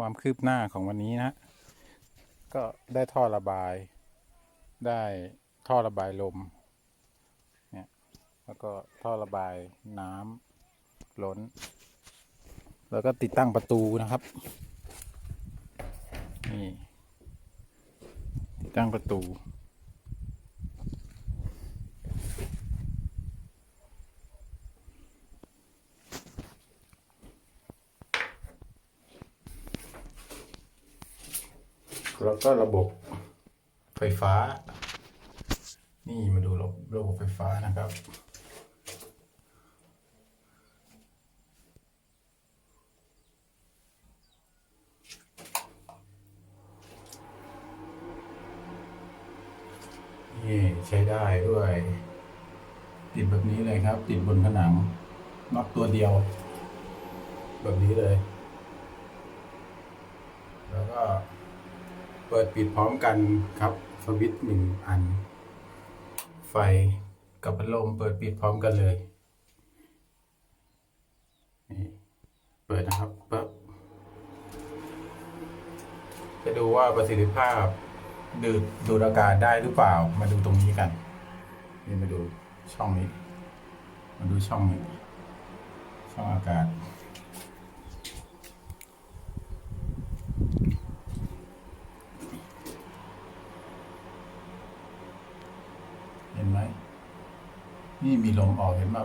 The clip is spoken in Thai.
ความคืบหน้าของวันนี้นะ ก็ได้ท่อระบาย ได้ท่อระบายลม เนี่ย แล้วก็ท่อระบายน้ำล้น แล้วก็ติดตั้งประตูนะครับ นี่ ติดตั้งประตู แล้วก็ระบบไฟฟ้า นี่มาดูระบบระบบไฟฟ้านะครับ นี่ใช้ได้ด้วย ติดแบบนี้เลยครับ ติดบนผนังน็อตตัวเดียว แบบนี้เลย แล้วก็ เปิดปิดพร้อมกันครับสวิตช์หนึ่งอัน ไฟกับพัดลมเปิดปิดพร้อมกันเลยนี่เปิดนะครับปั๊บจะดูว่าประสิทธิภาพดูดดูดอากาศได้หรือเปล่า มาดูตรงนี้กันนี่มาดูช่องนี้ มาดูช่องนี้ช่องอากาศ เห็นไหม นี่มีลมออกเห็นไหม